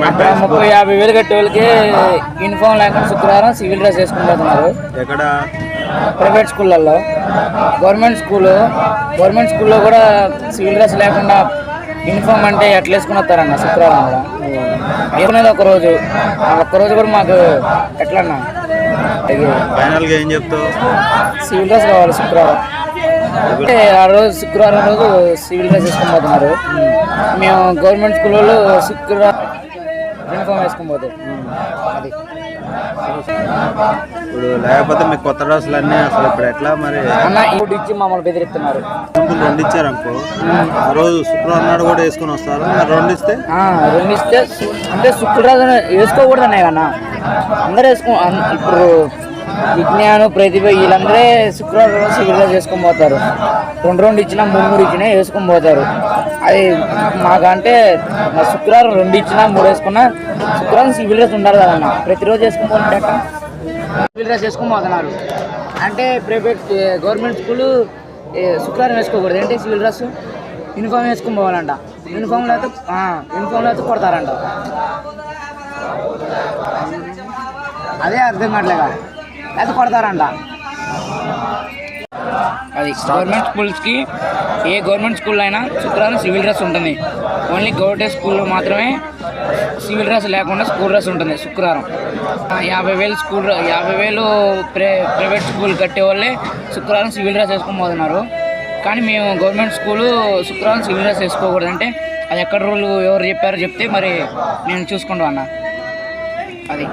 ముప్పై యాభై వేలు కట్టే వాళ్ళకి యూనిఫామ్ లేకుండా శుక్రవారం సివిల్ డ్రెస్ వేసుకుని పోతున్నారు ఎక్కడ? ప్రైవేట్ స్కూళ్ళల్లో గవర్నమెంట్ స్కూల్ గవర్నమెంట్ స్కూల్లో కూడా సివిల్ డ్రెస్ లేకుండా యూనిఫామ్ అంటే ఎట్లా వేసుకుని వస్తారన్న శుక్రవారం కూడా. వేసుకునేది ఒక రోజు? ఆ ఒక్క రోజు కూడా మాకు ఎట్లా అన్న ఇది ఫైనల్గా ఏం చెప్తావు? సివిల్ డ్రెస్ కావాలి శుక్రవారం. అంటే ఆ రోజు శుక్రవారం రోజు సివిల్ డ్రెస్ వేసుకొని పోతున్నారు. మేము గవర్నమెంట్ స్కూల్ వాళ్ళు శుక్రవారం యూనిఫామ్ వేసుకొని పోతాం అది. ఇప్పుడు లేకపోతే మీకు కొత్త డ్రెస్సులు అన్నీ అసలు ఇప్పుడు ఎట్లా మరి? అన్న ఇప్పుడు ఇచ్చి మమ్మల్ని బెదిరిస్తున్నారు. రెండు ఇచ్చారనుకో ఆ రోజు శుక్రవారం నాడు కూడా వేసుకొని వస్తారు. మరి రెండు ఇస్తే? ఆ, రెండు ఇస్తే సు- అంటే శుక్రవారం వేసుకోకూడదు అన్నయ్య అన్న. అందరూ వేసుకో అన్- ఇప్పుడు విజ్ఞానం ప్రతిభ వీళ్ళందరే శుక్రవారం రోజు డ్రెస్ వేసుకొని పోతారు. రెండు రెండు ఇచ్చినా మూడు మూడు ఇచ్చినా వేసుకొని పోతారు. అది మాకంటే మా శుక్రవారం రెండు ఇచ్చినా మూడు వేసుకున్నా శుక్రవారం సివిల్ డ్రెస్ ఉండాలి కదన్న. ప్రతిరోజు వేసుకొని పోతే సివిల్ డ్రెస్ వేసుకొని పోతున్నారు. అంటే ప్రైవేట్ గవర్నమెంట్ స్కూల్ శుక్రవారం వేసుకోకూడదు. ఏంటి సివిల్ డ్రెస్? యూనిఫామ్ వేసుకొని పోవాలంట. యూనిఫామ్ అయితే యూనిఫామ్లో అయితే కొడతారంట. అదే అర్థం కావట్లేదా? అయితే కొడతారంట. అది గవర్నమెంట్ స్కూల్స్కి ఏ గవర్నమెంట్ స్కూల్ అయినా శుక్రవారం సివిల్ డ్రెస్ ఉంటుంది. ఓన్లీ గవర్నమెంట్ స్కూల్లో మాత్రమే సివిల్ డ్రెస్ లేకుండా స్కూల్ డ్రెస్ ఉంటుంది శుక్రవారం. యాభై వేలు స్కూల్ యాభై వేలు ప్రై ప్రైవేట్ స్కూల్ కట్టే వాళ్ళే శుక్రవారం సివిల్ డ్రెస్ వేసుకొని పోతున్నారు. కానీ మేము గవర్నమెంట్ స్కూలు శుక్రవారం సివిల్ డ్రెస్ వేసుకోకూడదు అంటే అది ఎక్కడ రూల్ ఎవరు చెప్పారో చెప్తే మరి నేను చూసుకుంటాను అన్న. అది.